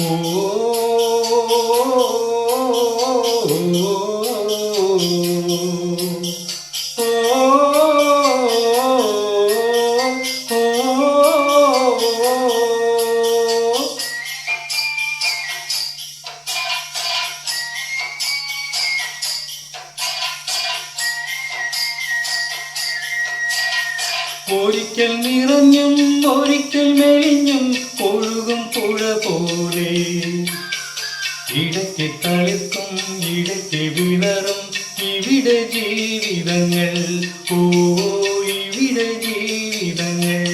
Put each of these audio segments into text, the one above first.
Oh. ഒരിക്കൽ നിറഞ്ഞും ഒരിക്കൽ മെലിഞ്ഞും ഒഴുകും പുഴ പോലെ. ഇടയ്ക്ക് തളിർക്കും ഇടയ്ക്ക് വിളറും ഇവിടെ ജീവിതങ്ങൾ. ഓ ഇവിടെ ജീവിതങ്ങൾ.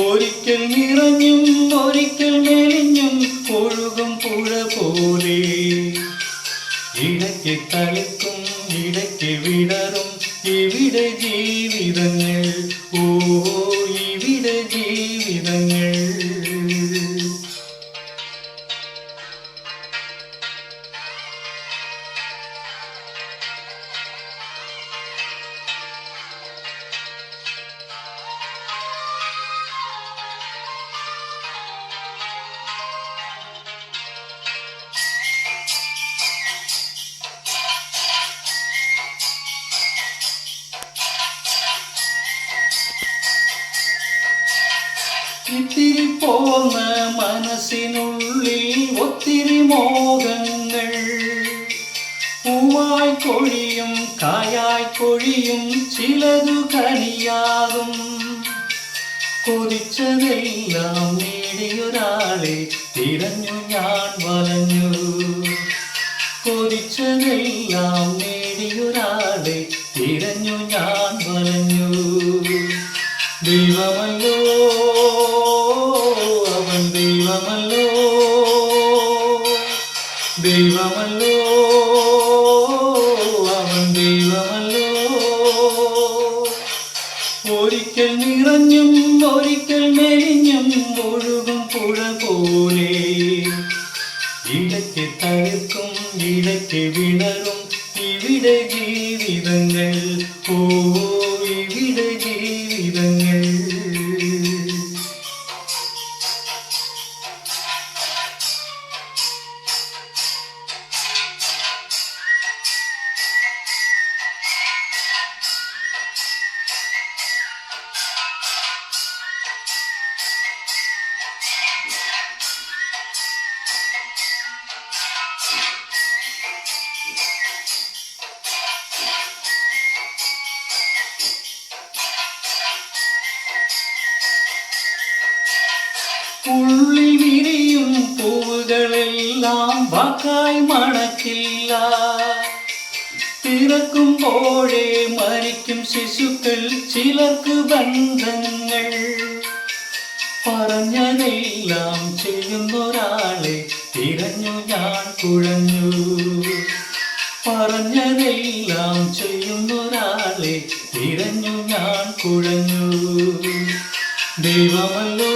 ഒരിക്കൽ നിറഞ്ഞും ഒരിക്കൽ മെലിഞ്ഞും ഒഴുകും പുഴ പോലെ. ഇടയ്ക്ക് തളിർക്കും ഇടയ്ക്ക് വിടറും ഇവിടെ ജീവിതങ്ങൾ. ഓ ഇവിടെ ജീവിതങ്ങൾ. ഇത്തിരി പോന്ന മനസ്സിനുള്ളിൽ ഒത്തിരി മോഹങ്ങൾ. പൂവായി കൊഴിയും കായായി കൊഴിയും ചിലതു കണിയാകും കൊതിച്ചതെല്ലാം നേടിയൊരാളെ തിരഞ്ഞു ഞാൻ വലഞ്ഞു. കൊതിച്ചതെല്ലാം നേടിയൊരാളെ തിരഞ്ഞു ഞാൻ വലഞ്ഞു. ദൈവമല്ലോ ദൈവമല്ലോ ദൈവമല്ലോ അവൻ ദൈവമല്ലോ. ഒരിക്കൽ നിറഞ്ഞും ഒരിക്കൽ മെലിഞ്ഞും ഒഴുകും പുഴ പോലെ ഇടയ്ക്ക് തകർക്കും ഇടയ്ക്ക് വിളറും ഉള്ളിൽ വിരിയും പൂവുകളെല്ലാം വാക്കായി മണക്കില്ല. പിറക്കുമ്പോഴേ മരിക്കും ശിശുക്കൾ ചിലർക്ക് ബന്ധങ്ങൾ. പറഞ്ഞതെല്ലാം ചെയ്യുന്നൊരാളെ തിരഞ്ഞു ഞാൻ കുഴഞ്ഞു. പറഞ്ഞതെല്ലാം ചെയ്യുന്നൊരാളെ തിരഞ്ഞു ഞാൻ കുഴഞ്ഞു. ദൈവമല്ലോ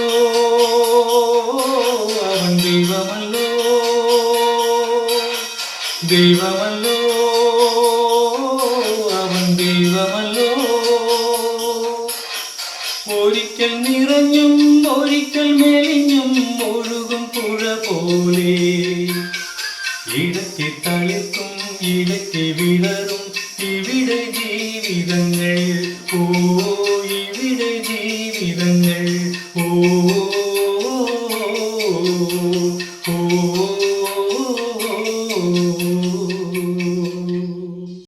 അവൻ ദൈവമല്ലോ. ദൈവമല്ലോ അവൻ ദൈവമല്ലോ. ഒരിക്കൽ നിറഞ്ഞും ഒരിക്കൽ മെലിഞ്ഞും ഒഴുകും പുഴ പോലെ. ഇടയ്ക്ക് തളിർക്കും ഇടയ്ക്ക് വിളറും ഇവിടെ ജീവിതങ്ങൾ ഓ